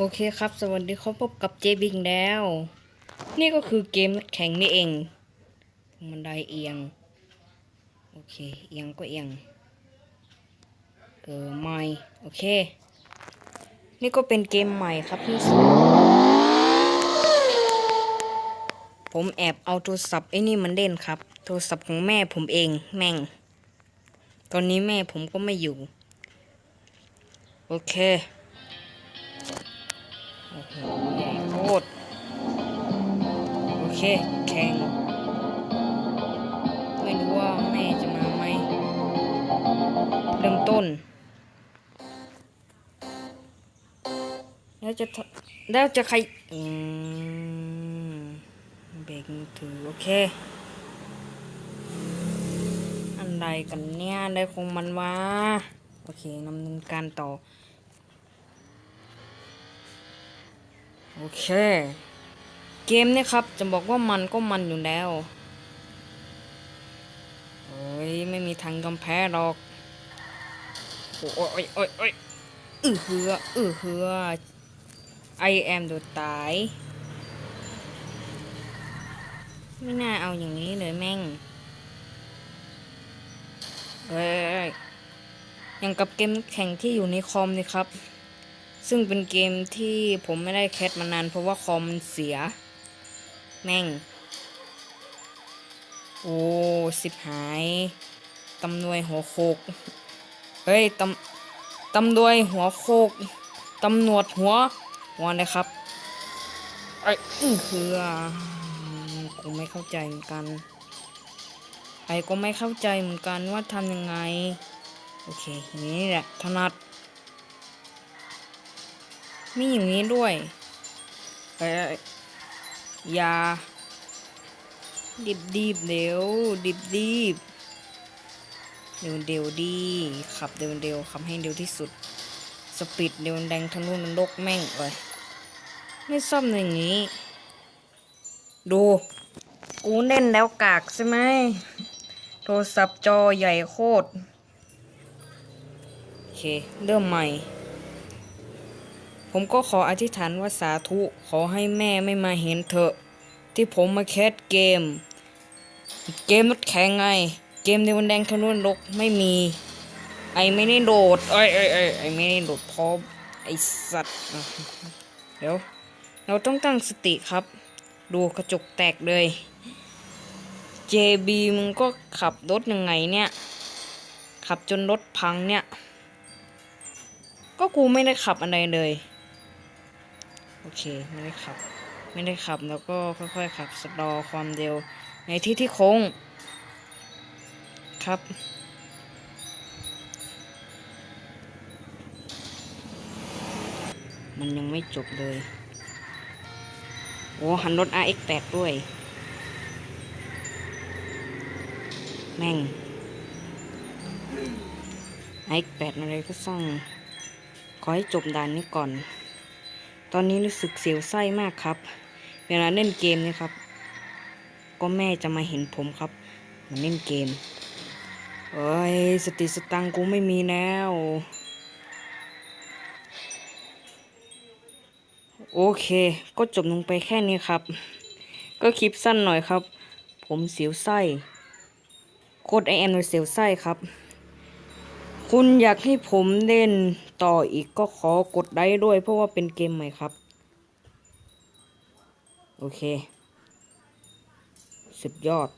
โอเคครับ สวัสดีครับพบกับเจบิงแล้ว นี่ก็คือเกมแข่งนี่เอง มันไดเอียง โอเค เอียงก็เอียง เออไม่โอเค นี่ก็เป็นเกมใหม่ครับที่สุผมแอบเอาโทรศัพท์ไอ้นี่มันเล่นครับ โทรศัพท์ของแม่ผมเองแม่ง ตอนนี้แม่ผมก็ไม่อยู่ โอเค โอ้โหโคตรโอเค แข่ง ไม่รู้ว่าแม่จะมาไหม เริ่มต้น แล้วจะแล้วจะใครอืมเบรกมือถือ โอเค อันใดกันเนี่ยอันใดของมันวะโอเคนำเนินการต่อ โอเค เกมเนี่ยครับ จะบอกว่ามันก็มันอยู่แล้วเฮ้ย ไม่มีทางยอมแพ้หรอก โอ้ยโอ้ยโอ้ยโอ้ยอือเหืออือเหือ I am ตัวตาย ไม่น่าเอาอย่างนี้เลยแม่งเฮ้ยอย่างกับเกมแข่งที่อยู่ในคอมนี่ครับ ซึ่งเป็นเกมที่ผมไม่ได้แคสมานานเพราะว่าคอมมันเสีย แม่ง โอ้สิบหายตำนวยหัวโคก เฮ้ยตำตำนวยหัวโคกตำนวดหัวหัวเลยครับไอ้คือกูไม่เข้าใจเหมือนกันไอ้ก็ไม่เข้าใจเหมือนกันว่าทำยังไง โอเค นี้แหละถนัด มีอย่างนี้ด้วยเอ้ยยา ดิบดีบเดี๋ยวดิบดีบเดี๋ยวเดี๋ยวดีขับเดี๋ยวเดี๋ยวขับให้เร็วที่สุด สปีดเดี๋ยวแดงทะลุนรกแม่งเลยไม่ซ่อมอย่างนี้ ดู กูเล่นแล้วกากใช่ไหมโทรศัพท์จอใหญ่โคตร โอเค เริ่มใหม่ ผมก็ขออธิษฐานว่าสาธุขอให้แม่ไม่มาเห็นเถอะ ที่ผมมาแคสเกม เกมรถแข่งไง เกมในวันแดงทะลุนรกไม่มี ไอไม่ได้โดดเอ้ยเอ้ยเอ้ไอไม่ได้โดดพราะไอสัตว์เดี๋ยว เราต้องตั้งสติครับ ดูกระจกแตกเลย JB มึงก็ขับรถยังไงเนี่ย ขับจนรถพังเนี่ย ก็กูไม่ได้ขับอะไรเลย เคไม่ได้ขับ ไม่ได้ขับแล้วก็ค่อยๆขับสะดอความเร็วในที่ที่โค้ง ครับมันยังไม่จบเลย โอ้หันรถ RX8 ด้วย แม่ง RX8 อะไรก็สร้าง ขอให้จบด่านนี้ก่อน ตอนนี้รู้สึกเสียวไส้มากครับ เวลาเล่นเกมนะครับ ก็แม่จะมาเห็นผมครับมาเล่นเกมเอ้ยสติสตังกูไม่มีแล้ว โอเค ก็จบลงไปแค่นี้ครับ ก็คลิปสั้นหน่อยครับ ผมเสียวไส้ โคตรไอแอมเลยเสียวไส้ครับ คุณอยากให้ผมเล่นต่ออีกก็ขอกดไลค์ด้วย เพราะว่าเป็นเกมใหม่ครับ โอเค สุดยอด